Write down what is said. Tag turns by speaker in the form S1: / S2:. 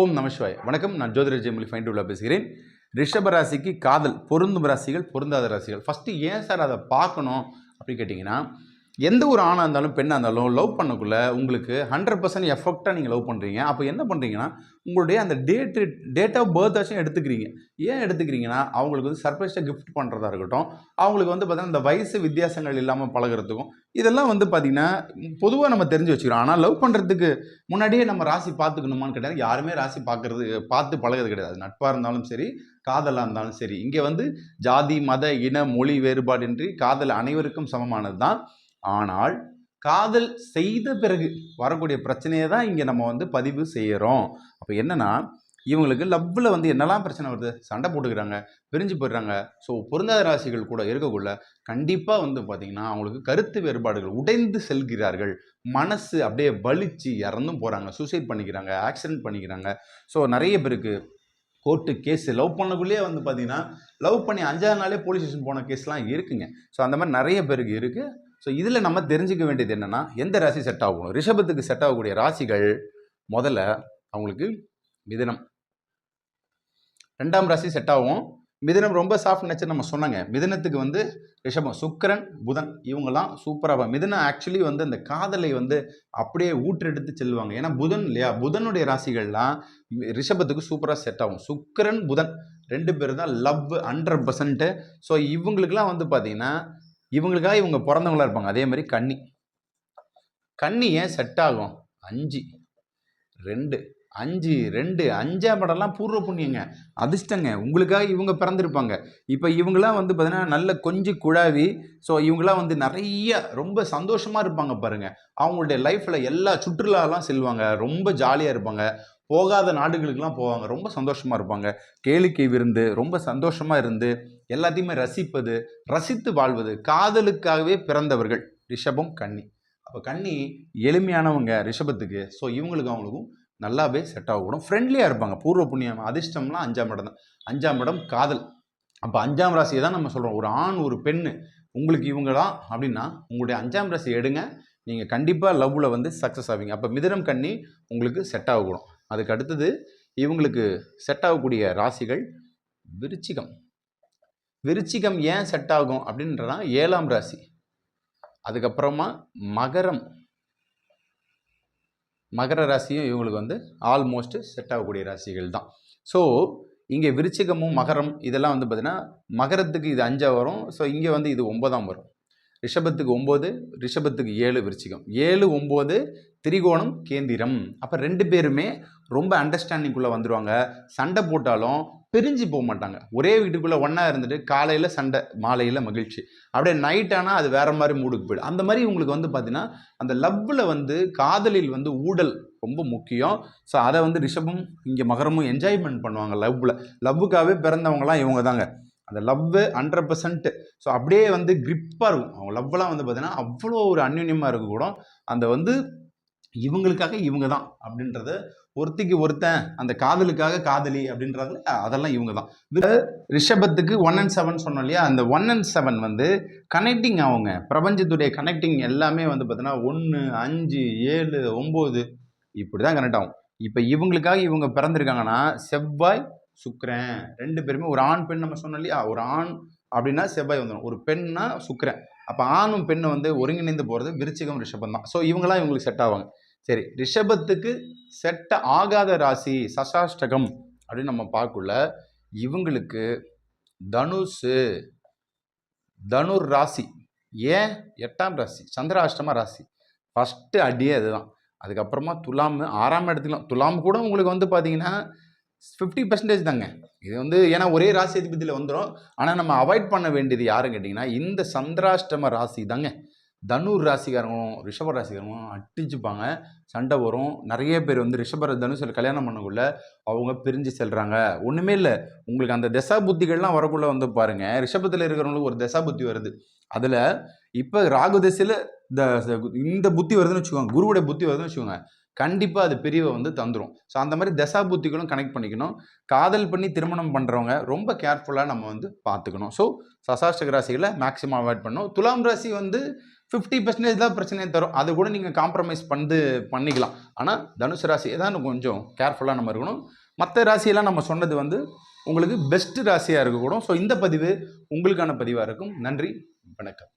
S1: ஓம் நமசிவாய் வணக்கம். நான் ஜோதிரஜி மொழி ஃபைன் டூவில் பேசுகிறேன். ரிஷப ராசிக்கு காதல் பொருந்தும் ராசிகள் பொருந்தாத ராசிகள். ஃபஸ்ட்டு ஏன் சார் அதை பார்க்கணும் அப்படின்னு கேட்டிங்கன்னா எந்த ஒரு ஆணாக இருந்தாலும் பெண்ணாக இருந்தாலும் லவ் பண்ணக்குள்ளே உங்களுக்கு ஹண்ட்ரட் பர்சன்ட் எஃபெக்டாக நீங்கள் லவ் பண்ணுறீங்க அப்போ என்ன பண்ணுறீங்கன்னா உங்களுடைய அந்த டேட்டு டேட் ஆஃப் பர்த்தாச்சும் எடுத்துக்கிறீங்க. ஏன் எடுத்துக்கிறீங்கன்னா அவங்களுக்கு வந்து சர்ப்ரைஸாக கிஃப்ட் பண்ணுறதா இருக்கட்டும் அவங்களுக்கு வந்து பார்த்தீங்கன்னா இந்த வயசு வித்தியாசங்கள் இல்லாமல் பழகுறதுக்கும் இதெல்லாம் வந்து பார்த்திங்கன்னா பொதுவாக நம்ம தெரிஞ்சு வச்சுக்கிறோம். ஆனால் லவ் பண்ணுறதுக்கு முன்னாடியே நம்ம ராசி பார்த்துக்கணுமான்னு கிடையாது யாருமே ராசி பார்க்கறது பார்த்து பழகிறது கிடையாது. நட்பாக இருந்தாலும் சரி காதலாக இருந்தாலும் சரி. இங்கே வந்து ஜாதி மத இன மொழி வேறுபாடின்றி காதல் அனைவருக்கும் சமமானது தான் ஆனால் காதல் செய்த பிறகு வரக்கூடிய பிரச்சனையை தான் இங்கே நம்ம வந்து பதிவு செய்கிறோம் அப்போ என்னன்னா இவங்களுக்கு லவ்வில் வந்து என்னெல்லாம் பிரச்சனை வருது? சண்டை போட்டுக்கிறாங்க பிரிஞ்சு போயிடுறாங்க. ஸோ பொருந்தாத ராசிகள் கூட இருக்கக்குள்ள கண்டிப்பாக வந்து பார்த்திங்கன்னா அவங்களுக்கு கருத்து வேறுபாடுகள் உடைந்து செல்கிறார்கள். மனசு அப்படியே வலிச்சு இறந்தும் போகிறாங்க சூசைட் பண்ணிக்கிறாங்க ஆக்சிடென்ட் பண்ணிக்கிறாங்க. ஸோ நிறைய பேருக்கு கோர்ட்டு கேஸு லவ் பண்ணக்குள்ளேயே வந்து பார்த்தீங்கன்னா லவ் பண்ணி அஞ்சாவது நாளே போலீஸ் ஸ்டேஷன் போன கேஸ்லாம் இருக்குங்க. ஸோ அந்த மாதிரி நிறைய பேருக்கு இருக்குது ஸோ இதில் நம்ம தெரிஞ்சுக்க வேண்டியது என்னென்னா எந்த ராசி செட் ஆகணும்? ரிஷபத்துக்கு செட் ஆகக்கூடிய ராசிகள் முதல்ல அவங்களுக்கு மிதனம். ரெண்டாம் ராசி செட் ஆகும். மிதனம் ரொம்ப சாஃப்ட் நேச்சர் நம்ம சொன்னாங்க. மிதனத்துக்கு வந்து ரிஷபம் சுக்கரன் புதன் இவங்கெல்லாம் சூப்பராக மிதனம் ஆக்சுவலி வந்து அந்த காதலை வந்து அப்படியே ஊற்றெடுத்து செல்வாங்க ஏன்னா புதன் இல்லையா? புதனுடைய ராசிகள்லாம் ரிஷபத்துக்கு சூப்பராக செட் ஆகும். சுக்கரன் புதன் ரெண்டு பேரும் தான் லவ் ஹண்ட்ரட் பர்சன்ட்டு ஸோ இவங்களுக்குலாம் வந்து பார்த்தீங்கன்னா இவங்களுக்காக இவங்க பிறந்தவங்களா இருப்பாங்க. அதே மாதிரி கன்னி. கன்னி ஏன் செட் ஆகும்? அஞ்சு. ரெண்டு. அஞ்சு ரெண்டு. அஞ்சாம் படம்லாம் பூர்வ புண்ணியங்க. அதிர்ஷ்டங்க. உங்களுக்காக இவங்க பிறந்திருப்பாங்க. இப்போ இவங்களாம் வந்து பார்த்தீங்கன்னா நல்ல கொஞ்சம் குழாவி. ஸோ இவங்களாம் வந்து நிறைய ரொம்ப சந்தோஷமாக இருப்பாங்க பாருங்கள் அவங்களுடைய லைஃப்பில் எல்லா சுற்றுலாலாம் செல்வாங்க. ரொம்ப ஜாலியாக இருப்பாங்க. போகாத நாடுகளுக்கெல்லாம் போவாங்க. ரொம்ப சந்தோஷமாக இருப்பாங்க. கேளிக்கை விருந்து ரொம்ப சந்தோஷமாக இருந்து எல்லாத்தையுமே ரசிப்பது ரசித்து வாழ்வது காதலுக்காகவே பிறந்தவர்கள் ரிஷபம் கன்னி. அப்போ கன்னி எளிமையானவங்க ரிஷபத்துக்கு. ஸோ இவங்களுக்கு அவங்களுக்கும் நல்லாவே செட் ஆகக்கூடும் ஃப்ரெண்ட்லியாக இருப்பாங்க. பூர்வ புண்ணியம் அதிர்ஷ்டம்லாம் அஞ்சாம் இடம் தான். அஞ்சாம் இடம் காதல். அப்போ அஞ்சாம் ராசியை தான் நம்ம சொல்கிறோம் ஒரு ஆண் ஒரு பெண் உங்களுக்கு இவங்க தான் அப்படின்னா உங்களுடைய அஞ்சாம் ராசி எடுங்க. நீங்கள் கண்டிப்பாக லவ்வில் வந்து சக்ஸஸ் ஆவீங்க. அப்போ மிதனம் கன்னி உங்களுக்கு செட் ஆகக்கூடும் அதுக்கு அடுத்தது இவங்களுக்கு செட் ஆகக்கூடிய ராசிகள் விருச்சிகம். விருச்சிகம் ஏன் செட் ஆகும் அப்படின்றனா ஏழாம் ராசி. அதுக்கப்புறமா மகரம். மகர ராசியும் இவங்களுக்கு வந்து ஆல்மோஸ்ட் செட் ஆகக்கூடிய ராசிகள் தான். ஸோ இங்கே விருச்சிகமும் மகரம் இதெல்லாம் வந்து பார்த்திங்கன்னா மகரத்துக்கு இது அஞ்சாக வரும். ஸோ இங்கே வந்து இது ஒன்பதாம் வரும். ரிஷபத்துக்கு ஒம்பது ரிஷபத்துக்கு ஏழு விருச்சிகம். ஏழு ஒம்பது திரிகோணம் கேந்திரம். அப்போ ரெண்டு பேருமே ரொம்ப அண்டர்ஸ்டாண்டிங்குள்ளே வந்துடுவாங்க சண்டை போட்டாலும் பிரிஞ்சு போக மாட்டாங்க. ஒரே வீட்டுக்குள்ளே ஒன்றா இருந்துட்டு காலையில் சண்டை மாலையில் மகிழ்ச்சி. அப்படியே நைட் ஆனால் அது வேறு மாதிரி மூடுக்கு போயிடும். அந்த மாதிரி உங்களுக்கு வந்து பார்த்தீங்கன்னா அந்த லவ்வில் வந்து காதலில் வந்து ஊடல் ரொம்ப முக்கியம். ஸோ அதை வந்து ரிஷபம் இங்கே மகரமும் என்ஜாய்மெண்ட் பண்ணுவாங்க லவ்வில் லவ்வுக்காகவே பிறந்தவங்களாம் இவங்க தாங்க. அந்த லவ்வு ஹண்ட்ரட் பர்சன்ட் ஸோ அப்படியே வந்து கிரிப்பாக இருக்கும். அவங்க லவ்லாம் வந்து பார்த்தீங்கன்னா அவ்வளோ ஒரு அந்யுன்யமாக இருக்கக்கூடும் அந்த வந்து இவங்களுக்காக இவங்க தான் அப்படின்றத ஒருத்திக்கு ஒருத்தன் அந்த காதலுக்காக காதலி அப்படின்றதுல அதெல்லாம் இவங்க தான் ரிஷபத்துக்கு ஒன் அண்ட் செவன் சொன்னோம் இல்லையா? அந்த ஒன் அண்ட் செவன் வந்து கனெக்டிங் அவங்க பிரபஞ்சத்துடைய கனெக்டிங் எல்லாமே வந்து பார்த்தீங்கன்னா ஒன்று அஞ்சு ஏழு ஒம்பது இப்படி தான் கனெக்ட் ஆகும். இப்போ இவங்களுக்காக இவங்க பிறந்திருக்காங்கன்னா செவ்வாய் சுக்கரன். ரெண்டு பேருமே ஒரு ஆண் பெண் நம்ம சொன்னோம் இல்லையா? ஒரு ஆண் அப்படின்னா செவ்வாய் வந்துடும் ஒரு பெண்ணா சுக்கரன். அப்போ ஆணும் பெண்ணும் வந்து ஒருங்கிணைந்து போகிறது விருச்சிகம் ரிஷபம் தான். ஸோ இவங்களாம் இவங்களுக்கு செட் ஆவாங்க. சரி ரிஷபத்துக்கு செட் ஆகாத ராசி சசாஷ்டகம் அப்படின்னு நம்ம பார்க்கல இவங்களுக்கு தனுசு தனுர் ராசி. ஏன்? எட்டாம் ராசி சந்திராஷ்டம ராசி. ஃபஸ்ட்டு அடியே அதுதான். அதுக்கப்புறமா துலாம் ஆறாம் இடத்துலாம் துலாம் கூட உங்களுக்கு வந்து பார்த்தீங்கன்னா ஃபிஃப்டி பர்சன்டேஜ் தாங்க. இது வந்து ஏன்னா ஒரே ராசி அதிபதியில் வந்துடும் ஆனால் நம்ம அவாய்ட் பண்ண வேண்டியது யாருன்னு கேட்டிங்கன்னா இந்த சந்திராஷ்டம ராசி தாங்க. தனுர் ராசிக்காரங்களும் ரிஷப ராசிக்காரங்களும் அட்டிச்சுப்பாங்க சண்டை வரும். நிறைய பேர் வந்து ரிஷப தனுசில் கல்யாணம் பண்ணக்குள்ள அவங்க பிரிஞ்சு செல்கிறாங்க ஒன்றுமே இல்லை. உங்களுக்கு அந்த தசா புத்திகள்லாம் வரக்குள்ள வந்து பாருங்கள் ரிஷபத்தில் இருக்கிறவங்களுக்கு ஒரு தசா புத்தி வருது. அதில் இப்போ ராகு தசையில் இந்த இந்த புத்தி வருதுன்னு வச்சுக்கோங்க. குருவுடைய புத்தி வருதுன்னு வச்சுக்கோங்க. கண்டிப்பாக அது பிரிவை வந்து தந்துடும் ஸோ அந்த மாதிரி தசா புத்திகளும் கனெக்ட் பண்ணிக்கணும். காதல் பண்ணி திருமணம் பண்ணுறவங்க ரொம்ப கேர்ஃபுல்லாக நம்ம வந்து பார்த்துக்கணும் ஸோ சசாஷ்டக ராசிகளை மேக்ஸிமம் அவாய்ட் பண்ணணும். துலாம் ராசி வந்து ஃபிஃப்டி பர்சன்டேஜ் தான் பிரச்சனையை தரும். அது கூட நீங்கள் காம்ப்ரமைஸ் பண்ணி பண்ணிக்கலாம். ஆனால் தனுசு ராசியை தான் இன்னும் கொஞ்சம் கேர்ஃபுல்லாக நம்ம இருக்கணும். மற்ற ராசியெல்லாம் நம்ம சொன்னது வந்து உங்களுக்கு பெஸ்ட் ராசியாக இருக்கக்கூடும். ஸோ இந்த பதிவு உங்களுக்கான பதிவாக இருக்கும். நன்றி வணக்கம்.